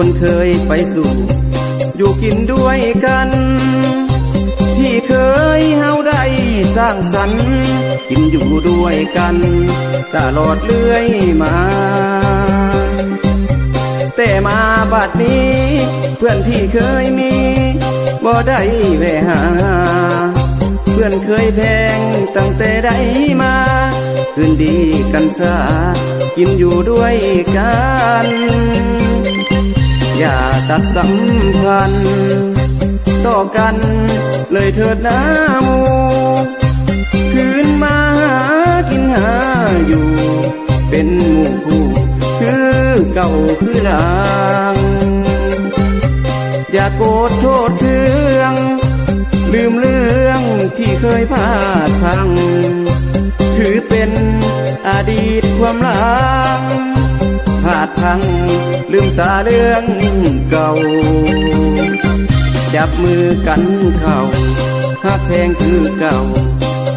คนเคยไปสู่ อยู่กินด้วยกัน ที่เคยเฮาได้สร้างสรรค์กินอยู่ด้วยกัน ตลอดเลื่อยมา แต่มาบัดนี้ เพื่อนที่เคยมีบ่ได้แวหา เพื่อนเคยแพงตั้งแต่ได้มาคืนดีกันซากินอยู่ด้วยกัน ตัดสัมพันธ์ต่อกันเลยเถิดนะหมูคืนมาหากินหาอยู่ เป็นหมู่คู่คือเก่าคือหลังอย่าโกรธโทษเคือง ลืมเรื่องที่เคยพลาดพัง ถือเป็นอดีตความหลัง ลาดพัง ลืมสาเรื่องเก่า จับมือกันเข้าหักแพงคือเก่า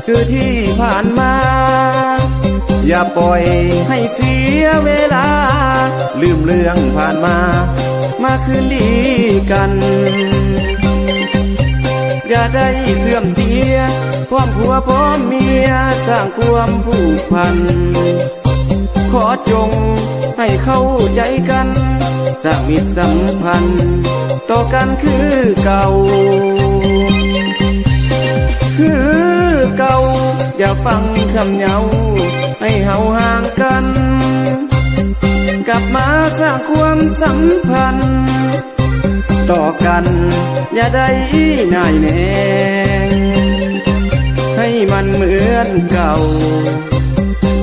คือที่ผ่านมา อย่าปล่อยให้เสียเวลา ลืมเรื่องผ่านมา มาคืนดีกัน อย่าได้เสื่อมเสียความผัวพร้อมเมียสร้างความผูกพัน ขอจง ให้เข้าใจกันสร้างมิตรสัมพันธ์ต่อกันคือเก่า คือเก่า อย่าฟังคำเหยาให้เฮาห่างกัน กลับมาสร้างความสัมพันธ์ ต่อกันอย่าได้นายแนงให้มันเหมือนเก่า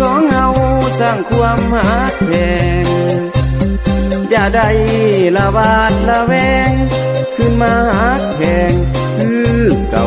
สองเฮา สร้างความหักแพงอย่าได้ละบาดละแวง ขึ้นมาหักแพงคือเก่า